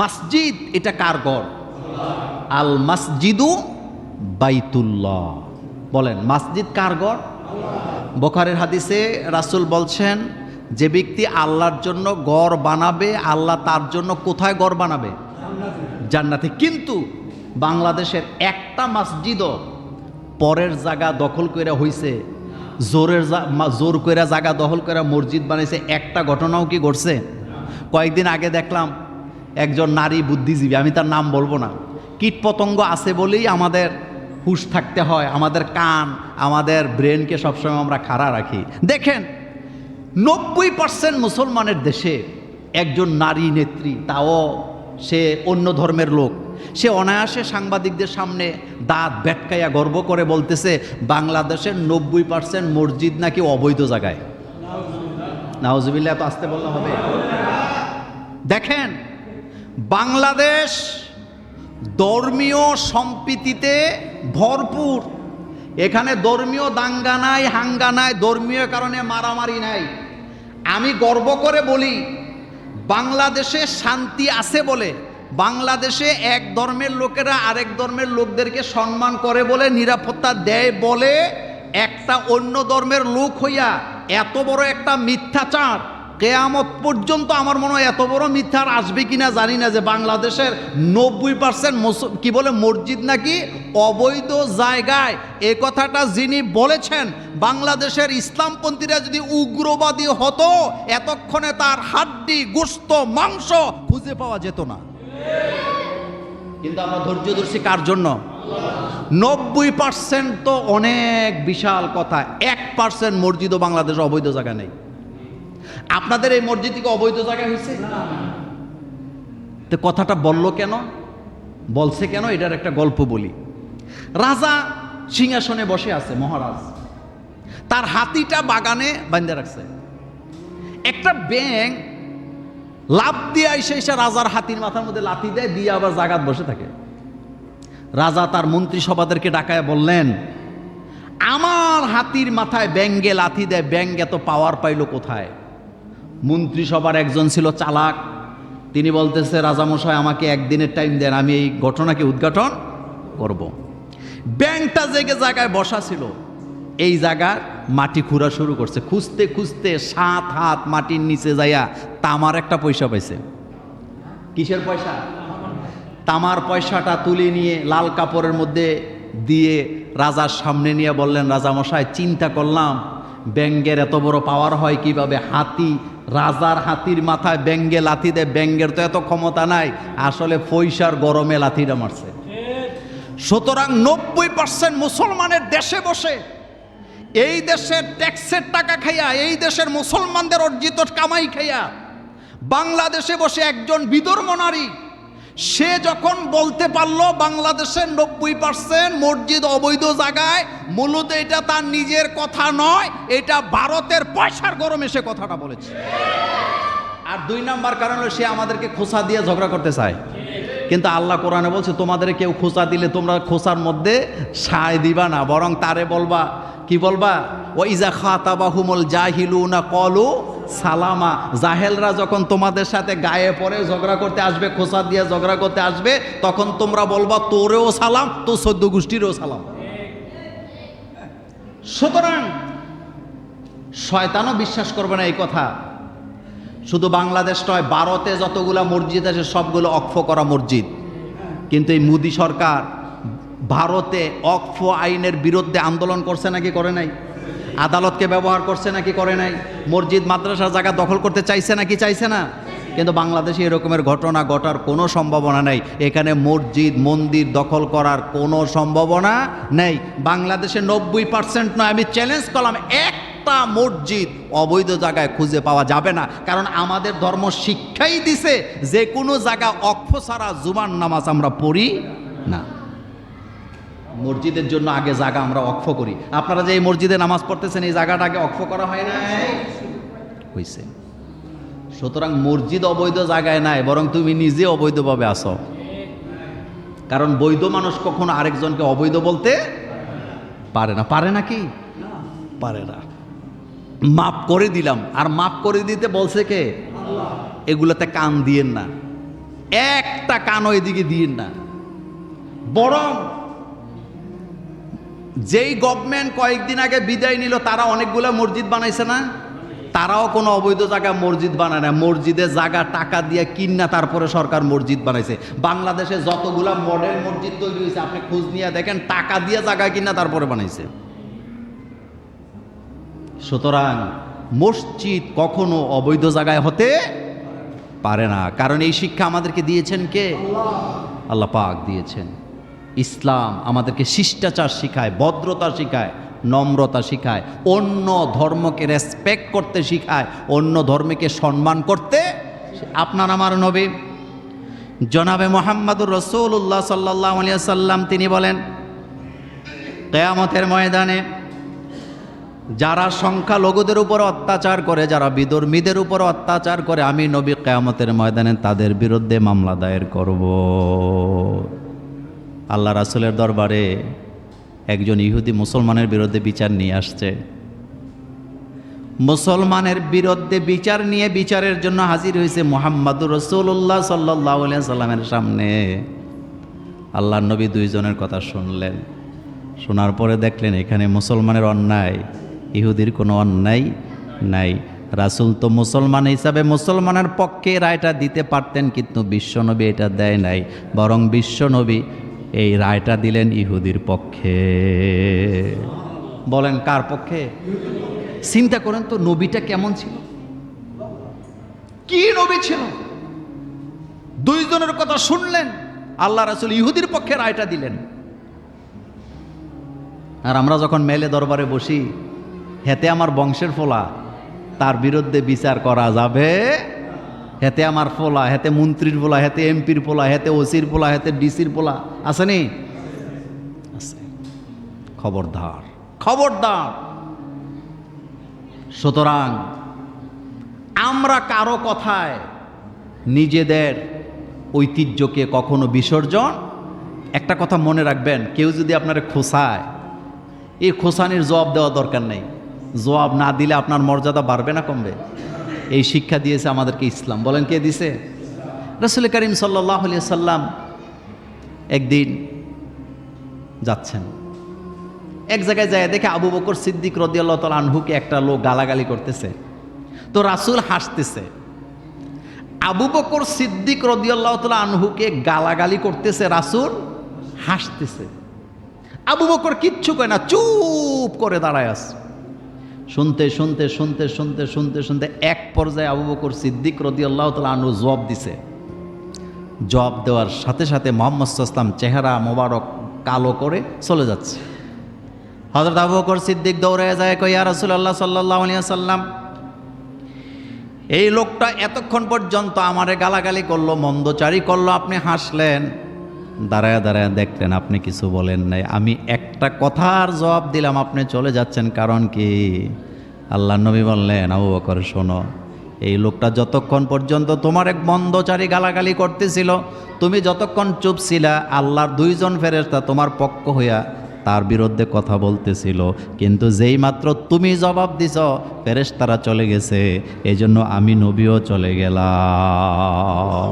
মসজিদ, এটা কার ঘর? আল মসজিদু বাইতুল্লাহ। বলেন, মসজিদ কার ঘর? বোখারের হাদিসে রাসূল বলছেন, যে ব্যক্তি আল্লাহর জন্য গড় বানাবে, আল্লাহ তার জন্য কোথায় গড় বানাবে? জান্নাতে। কিন্তু বাংলাদেশের একটা মসজিদও পরের জায়গা দখল করে হইছে, জোরের জোর কইরা জায়গা দখল করে মসজিদ বানাইছে, একটা ঘটনাও কি ঘটছে? কয়েকদিন আগে দেখলাম একজন নারী বুদ্ধিজীবী, আমি তার নাম বলব না। কীটপতঙ্গ আছে বলেই আমাদের হুশ থাকতে হয়, আমাদের কান, আমাদের ব্রেনকে সবসময় আমরা খাড়া রাখি। দেখেন, নব্বই পার্সেন্ট মুসলমানের দেশে একজন নারী নেত্রী, তাও সে অন্য ধর্মের লোক। সে অনায়াসে সাংবাদিকদের সামনে দাঁত ব্যাটকাইয়া গর্ব করে বলতেছে, বাংলাদেশের নব্বই পার্সেন্ট মসজিদ নাকি অবৈধ জায়গায়? নাওজবিল্লা এত আসতে বললে হবে। দেখেন বাংলাদেশ ধর্মীয় সম্প্রীতিতে ভরপুর। এখানে ধর্মীয় দাঙ্গা নাই, হাঙ্গা নাই, ধর্মীয় কারণে মারামারি নাই। আমি গর্ব করে বলি, বাংলাদেশে শান্তি আছে বলে, বাংলাদেশে এক ধর্মের লোকেরা আরেক ধর্মের লোকদেরকে সম্মান করে বলে, নিরাপত্তা দেয় বলে, একটা অন্য ধর্মের লোক হইয়া এত বড় একটা মিথ্যাচার কেয়ামত পর্যন্ত আমার মনে হয় এত বড় মিথ্যার আসবে কিনা জানি না যে বাংলাদেশের নব্বই পার্সেন্ট কি বলে, মসজিদ নাকি অবৈধ জায়গায়। এ কথাটা যিনি বলেছেন, বাংলাদেশের ইসলামপন্থীরা যদি উগ্রবাদী হতো, এতক্ষণে তার হাড্ডি, গোস্ত, মাংস খুঁজে পাওয়া যেত না। কিন্তু আমরা ধৈর্য কার জন্য? নব্বই পার্সেন্ট তো অনেক বিশাল কথা। এক পার্সেন্ট মসজিদও বাংলাদেশ অবৈধ জায়গা নেই। আপনাদের এই মসজিদ থেকে অবৈধ জায়গা হয়েছে? তো কথাটা বলল কেন? বলছে কেন? এটার একটা গল্প বলি। রাজা সিংহাসনে বসে আছে, মহারাজ। তার হাতিটা বাগানে বান্ধে রাখছে। একটা ব্যাং লাভ দিয়ে এসে এসে রাজার হাতির মাথার মধ্যে লাথি দেয়, দিয়ে আবার জাগাত বসে থাকে। রাজা তার মন্ত্রিসভাদেরকে ডাকায় বললেন, আমার হাতির মাথায় ব্যাঙ্গে লাথি দেয় ব্যাঙ্গ এত পাওয়ার পাইল কোথায়? মন্ত্রিসভার একজন ছিল চালাক। তিনি বলতেছে, রাজামশাই, আমাকে একদিনের টাইম দেন, আমি এই ঘটনাকে উদ্ঘাটন করব। ব্যাংকটা জেগে জায়গায় বসা ছিল। এই জায়গার মাটি খুঁড়া শুরু করছে। খুঁজতে খুঁজতে সাত হাত মাটির নিচে যাইয়া তামার একটা পয়সা পাইছে। কিসের পয়সা? তামার পয়সাটা তুলে নিয়ে লাল কাপড়ের মধ্যে দিয়ে রাজার সামনে নিয়ে বললেন, রাজামশাই, চিন্তা করলাম ব্যাঙ্গের এত বড় পাওয়ার হয় কীভাবে? হাতি, রাজার হাতির মাথায় ব্যাঙ্গে লাথি দেয়, ব্যাঙ্গের তো এত ক্ষমতা নাই। আসলে পয়সার গরমে লাথিটা মারছে। সুতরাং নব্বই পার্সেন্ট মুসলমানের দেশে বসে, এই দেশের ট্যাক্সের টাকা খাইয়া, এই দেশের মুসলমানদের অর্জিত কামাই খাইয়া, বাংলাদেশে বসে একজন বিধর্ম নারী সে যখন বলতে পারল বাংলাদেশের নব্বই পার্সেন্ট মসজিদ অবৈধ জায়গায়, মূলত এটা তার নিজের কথা নয়, এটা ভারতের পয়সার গরমে সে কথাটা বলেছে। আর দুই নাম্বার কারণ সে আমাদেরকে খোসা দিয়ে ঝগড়া করতে চায়। কিন্তু আল্লাহ কোরআনে বলছে, তোমাদের কেউ খোসা দিলে তোমরা খোসার মধ্যে সায় দিবা না, বরং তারে বলবা, কি বলবা? ও ইজা খাতাবাহুমুল জাহিলুনা কলু সালামা। জাহেলরা যখন তোমাদের সাথে গায়ে পড়ে ঝগড়া করতে আসবে, খোসা দিয়ে ঝগড়া করতে আসবে, তখন তোমরা বলবা, তোরেও সালাম, তো সদ্য গোষ্ঠীরও সালাম। সুতরাং শয়তানও বিশ্বাস করবে না এই কথা। শুধু বাংলাদেশ নয়, ভারতে যতগুলো মসজিদ আছে, সবগুলো অক্ষ করা মসজিদ। কিন্তু এই মোদী সরকার ভারতে অক্ষ আইনের বিরুদ্ধে আন্দোলন করছে নাকি করে নাই? আদালতকে ব্যবহার করছে নাকি করে নাই? মসজিদ, মাদ্রাসার জায়গা দখল করতে চাইছে নাকি চাইছে না? কিন্তু বাংলাদেশে এরকমের ঘটনা ঘটার কোনো সম্ভাবনা নেই। এখানে মসজিদ, মন্দির দখল করার কোনো সম্ভাবনা নেই। বাংলাদেশে নব্বই পার্সেন্ট নয়। আমি চ্যালেঞ্জ করলাম, একটা মসজিদ অবৈধ জায়গায় খুঁজে পাওয়া যাবে না। কারণ আমাদের ধর্ম শিক্ষাই দিছে, যে কোনো জায়গা অক্ষ ছাড়া জুমার নামাজ আমরা পড়ি না। মসজিদের জন্য আগে জায়গা আমরা অক্ষ করি। আপনারা যে এই মসজিদে নামাজ পড়তেছেন, এই জায়গাটা আগে অক্ষ করা হয় না হয়েছে সুতরাং মসজিদ অবৈধ জায়গায় নাই, বরং তুমি নিজে অবৈধভাবে আসো কারণ বৈধ মানুষ কখনো আরেকজনকে অবৈধ বলতে পারে না। পারে না কি? পারে না। মাপ করে দিলাম। আর মাপ করে দিতে বলছে কে? এগুলোতে কান দিয়েন না। একটা কানও এদিকে দিন না। বরং যেই গভর্নমেন্ট কয়েকদিন আগে বিদায় নিল তারা অনেকগুলো মসজিদ বানাইছে না? তারাও কোনো অবৈধ জায়গায় মসজিদ বানায় না। মসজিদে জায়গা টাকা দিয়ে কিনা তারপরে সরকার মসজিদ বানাইছে। বাংলাদেশে যতগুলা মডেল মসজিদ তৈরি হয়েছে আপনি খোঁজ নিয়ে দেখেন টাকা দিয়ে জায়গা কিনা তারপরে বানাইছে। সুতরাং মসজিদ কখনো অবৈধ জায়গায় হতে পারে না। কারণ এই শিক্ষা আমাদেরকে দিয়েছেন কে? আল্লাহ পাক দিয়েছেন। ইসলাম আমাদেরকে শিষ্টাচার শিখায়, ভদ্রতা শিখায়, নম্রতা শিখায়, অন্য ধর্মকে রেসপেক্ট করতে শিখায়, অন্য ধর্মকে সম্মান করতে আপনার আমার নবী। জনাবে মোহাম্মদুর রসুল্লাহ সাল্লাহ আলিয়া সাল্লাম তিনি বলেন, কেয়ামতের ময়দানে যারা সংখ্যালঘুদের উপর অত্যাচার করে, যারা বিদর্মীদের উপর অত্যাচার করে, আমি নবী কেয়ামতের ময়দানে তাদের বিরুদ্ধে মামলা দায়ের করব। আল্লাহ রাসুলের দরবারে একজন ইহুদি মুসলমানের বিরুদ্ধে বিচার নিয়ে আসছে। মুসলমানের বিরুদ্ধে বিচার নিয়ে বিচারের জন্য হাজির হয়েছে মোহাম্মদুর রসুল্লাহ সাল্লাহ সাল্লামের সামনে। আল্লাহ নবী দুইজনের কথা শুনলেন। শোনার পরে দেখলেন এখানে মুসলমানের অন্যায়, ইহুদির কোনো অন্যায় নাই। রাসুল তো মুসলমান হিসাবে মুসলমানের পক্ষে রায়টা দিতে পারতেন, কিন্তু বিশ্বনবী এটা দেয় নাই। বরং বিশ্বনবী এই রায়টা দিলেন ইহুদির পক্ষে। বলেন, কার পক্ষে? চিন্তা করেন তো, নবীটা কেমন ছিল? কি নবী ছিল? দুইজনের কথা শুনলেন, আল্লাহ রাসুল ইহুদির পক্ষে রায়টা দিলেন। আর আমরা যখন মেলে দরবারে বসি, হেতে আমার বংশের ফোলা, তার বিরুদ্ধে বিচার করা যাবে? হেতে আমার ফোলা হেতে মন্ত্রীর পোলা হেতে এমপির পোলা হেতে ওসির পোলা হেতে ডিসির পোলা আসেনি আছে। খবরদার। খবরদার। সুতরাং আমরা কারও কথায় নিজেদের ঐতিহ্যকে কখনো বিসর্জন? একটা কথা মনে রাখবেন কেউ যদি আপনার খোসায় এই খোসানির জবাব দেওয়া দরকার নেই। জবাব না দিলে আপনার মর্যাদা বাড়বে না কমবে। এই শিক্ষা দিয়েছে আমাদেরকে ইসলাম। বলেন কে দিছে? রসুল করিম সাল্লাহ সাল্লাম একদিন যাচ্ছেন। এক জায়গায় যায় দেখে আবু বকর সিদ্দিক রদিয়াল্লাহ তাল আনহুকে একটা লোক গালাগালি করতেছে। তো রাসুল হাসতেছে। আবু বকর সিদ্দিক রদিয়াল্লাহ তাল আনহুকে গালাগালি করতেছে, রাসুল হাসতেছে। আবু বকর কিচ্ছু কয় না, চুপ করে দাঁড়ায় আস শুনতে শুনতে শুনতে শুনতে শুনতে শুনতে এক পর্যায়ে আবু বকর সিদ্দিক রদি আল্লাহ তালা আনু জবাব দিছে। জবাব দেওয়ার সাথে সাথে মোহাম্মদ সাল্লাম চেহারা মোবারক কালো করে চলে যাচ্ছে। হজরত আবু বকর সিদ্দিক দৌড়ে যায় কই কইয়া রসুল্লাহ সাল্লাহ আলিয়া সাল্লাম এই লোকটা এতক্ষণ পর্যন্ত আমারে গালাগালি করল, মন্দচারি করল, আপনি হাসলেন। দাঁড়ায় দাঁড়ায় দেখলেন, আপনি কিছু বলেন নাই। আমি একটা কথার জবাব দিলাম, আপনি চলে যাচ্ছেন, কারণ কি? আল্লাহ নবী বললেন, আবু বকর, শোনো, এই লোকটা যতক্ষণ পর্যন্ত তোমার এক মন্দচারী গালাগালি করতেছিল, তুমি যতক্ষণ চুপ ছিলা, আল্লাহর দুইজন ফেরেস্তা তোমার পক্ষ হইয়া তার বিরুদ্ধে কথা বলতেছিল। কিন্তু যেই মাত্র তুমি জবাব দিছ, ফেরেশতারা চলে গেছে। এই জন্য আমি নবীও চলে গেলাম।